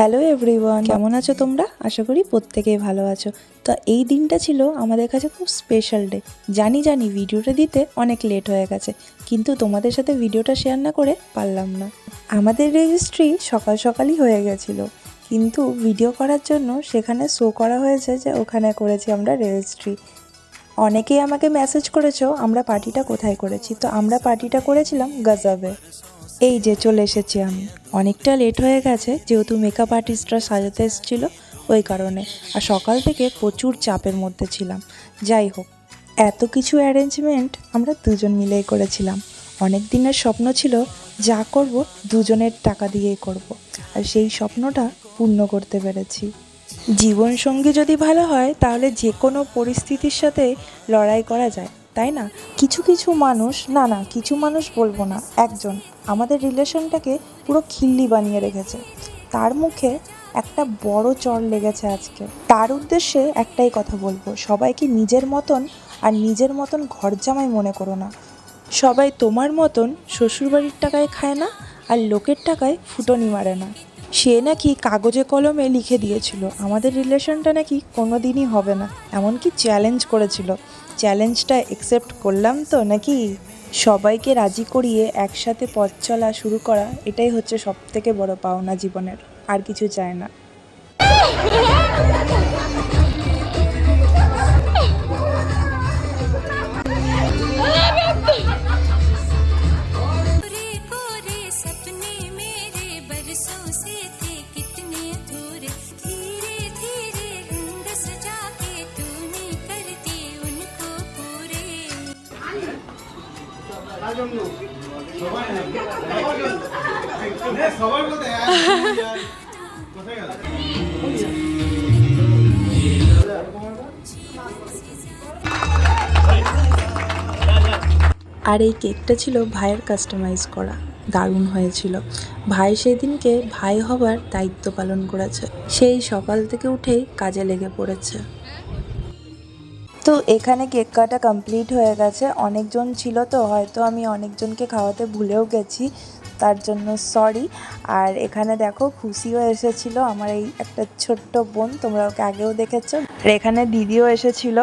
Hello everyone কেমন আছো তোমরা? আশা করি প্রত্যেকেই ভালো আছো। তো এই দিনটা ছিল আমাদের কাছে খুব স্পেশাল ডে জানি জানি ভিডিওটা দিতে অনেক লেট হয়ে গেছে, কিন্তু তোমাদের সাথে ভিডিওটা শেয়ার না করে পারলাম না। আমাদের রেজিস্ট্রি সকাল সকালই হয়ে গেছিল, কিন্তু ভিডিও করার জন্য সেখানে শো করা হয়েছে যে ওখানে করেছি আমরা রেজিস্ট্রি অনেকেই আমাকে মেসেজ করেছ, আমরা পার্টিটা কোথায় করেছি? তো আমরা পার্টিটা করেছিলাম গজাবে। এই যে চলে এসেছি আমি। অনেকটা লেট হয়ে গেছে, যেহেতু মেকআপ আর্টিস্টরা সাজাতে এসেছিল ওই কারণে। আর সকাল থেকে প্রচুর চাপের মধ্যে ছিলাম। যাই হোক, এত কিছু অ্যারেঞ্জমেন্ট আমরা দুজন মিলেই করেছিলাম। অনেক দিনের স্বপ্ন ছিল, যা করব দুজনের টাকা দিয়েই করব। আর সেই স্বপ্নটা পূর্ণ করতে পেরেছি। জীবনসঙ্গী যদি ভালো হয়, তাহলে যে কোনো পরিস্থিতির সাথে লড়াই করা যায়। তাই না? কিছু কিছু মানুষ, না না, কিছু মানুষ বলব না, একজন। আমাদের রিলেশনটাকে পুরো খিল্লি বানিয়ে রেখেছে। তার মুখে একটা বড় চর লেগেছে আজকে। তার উদ্দেশ্যে একটাই কথা বলব, সবাইকে নিজের মতন আর নিজের মতন ঘর জামাই মনে করো না। সবাই তোমার মতন শ্বশুরবাড়ির টাকায় খায় না আর লোকের টাকায় ফুটনি মারে না। সে নাকি কাগজে কলমে লিখে দিয়েছিল, আমাদের রিলেশনটা নাকি কোনো দিনই হবে না, এমনকি চ্যালেঞ্জ করেছিল। চ্যালেঞ্জটা একসেপ্ট করলাম তো, নাকি সবাইকে রাজি করিয়ে একসাথে পথ চলা শুরু করা, এটাই হচ্ছে সব থেকে বড় পাওনা জীবনের, আর কিছু চায় না। আর এই কেকটা ছিল ভাইয়ের কাস্টমাইজ করা। দারুণ হয়েছিল। ভাই সেদিনকে ভাই হবার দায়িত্ব পালন করেছে। সেই সকাল থেকে উঠেই কাজে লেগে পড়েছে। তো এখানে কেক কাটা কমপ্লিট হয়ে গেছে। অনেকজন ছিল তো, হয়তো আমি অনেকজনকে খাওয়াতে ভুলেও গেছি, তার জন্য সরি। আর এখানে দেখো খুশিও এসেছিল, আমার এই একটা ছোট্ট বোন, তোমরা ওকে আগেও দেখেছ। আর এখানে দিদিও এসেছিল,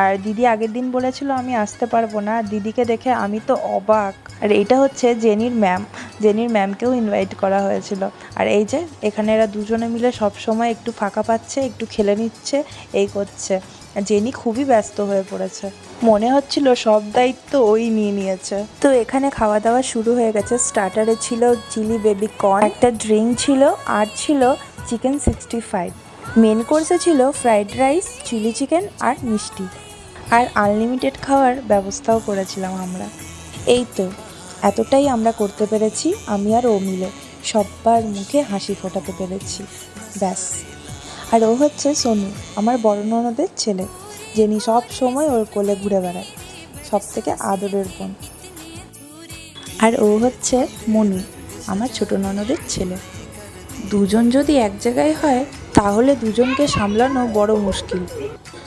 আর দিদি আগের দিন বলেছিল আমি আসতে পারব না, দিদিকে দেখে আমি তো অবাক। আর এটা হচ্ছে জেনির ম্যাম, জেনির ম্যামকেও ইনভাইট করা হয়েছিল। আর এই যে, এখানে এরা দুজনে মিলে সব সময় একটু ফাঁকা পাচ্ছে, একটু খেলে নিচ্ছে, এই করছে। জেনি খুবই ব্যস্ত হয়ে পড়েছে। মনে হচ্ছিল সব দায়িত্ব ওই নিয়ে নিয়েছে। তো এখানে খাওয়া দাওয়া শুরু হয়ে গেছে। স্টার্টারে ছিল চিলি বেবি কর্ন, একটা ড্রিঙ্ক ছিল, আর ছিল চিকেন সিক্সটি ফাইভ। মেন কোর্সে ছিল ফ্রাইড রাইস, চিলি চিকেন আর মিষ্টি। আর আনলিমিটেড খাওয়ার ব্যবস্থাও করেছিলাম আমরা। এই তো, এতটাই আমরা করতে পেরেছি, আমি আর ও মিলে। সব্বার মুখে হাসি ফোটাতে পেরেছি। ব্যাস। আর ও হচ্ছে সোনু, আমার বড় ননদের ছেলে, যিনি সব সময় ওর কোলে ঘুরে বেড়ায় সব থেকে আদরের বোন। আর ও হচ্ছে মনু আমার ছোট ননদের ছেলে। দুজন যদি এক জায়গায় হয়, তাহলে দুজনকে সামলানো বড় মুশকিল।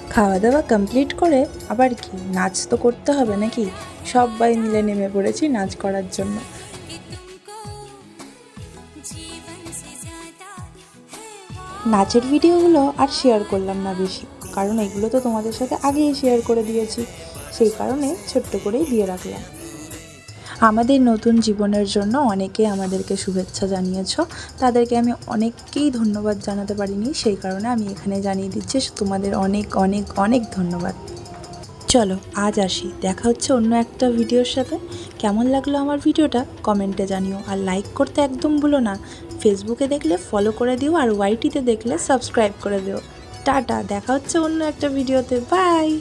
খাওয়া দাওয়া কমপ্লিট করে আবার কি, নাচ তো করতে হবে নাকি? সবাই মিলে নেমে পড়েছি নাচ করার জন্য। নাচের ভিডিওগুলো আর শেয়ার করলাম না বেশি। কারণ এগুলো তো তোমাদের সাথে আগেই শেয়ার করে দিয়েছি। সেই কারণে ছোট্ট করেই দিয়ে রাখলাম। আমাদের নতুন জীবনের জন্য অনেকে আমাদেরকে শুভেচ্ছা জানিয়েছ। তাদেরকে আমি অনেককেই ধন্যবাদ জানাতে পারিনি। সেই কারণে আমি এখানে জানিয়ে দিচ্ছি, তোমাদের অনেক অনেক অনেক ধন্যবাদ। চলো, আজ আসি। দেখা হচ্ছে অন্য একটা ভিডিওর সাথে। কেমন লাগল আমার ভিডিওটা? কমেন্টে জানিও। আর লাইক করতে একদম ভুলো না। ফেসবুকে দেখলে ফলো করে দিও আর ওয়াইটিতে দেখলে সাবস্ক্রাইব করে দিও। টাটা, দেখা হচ্ছে অন্য একটা ভিডিওতে। বাই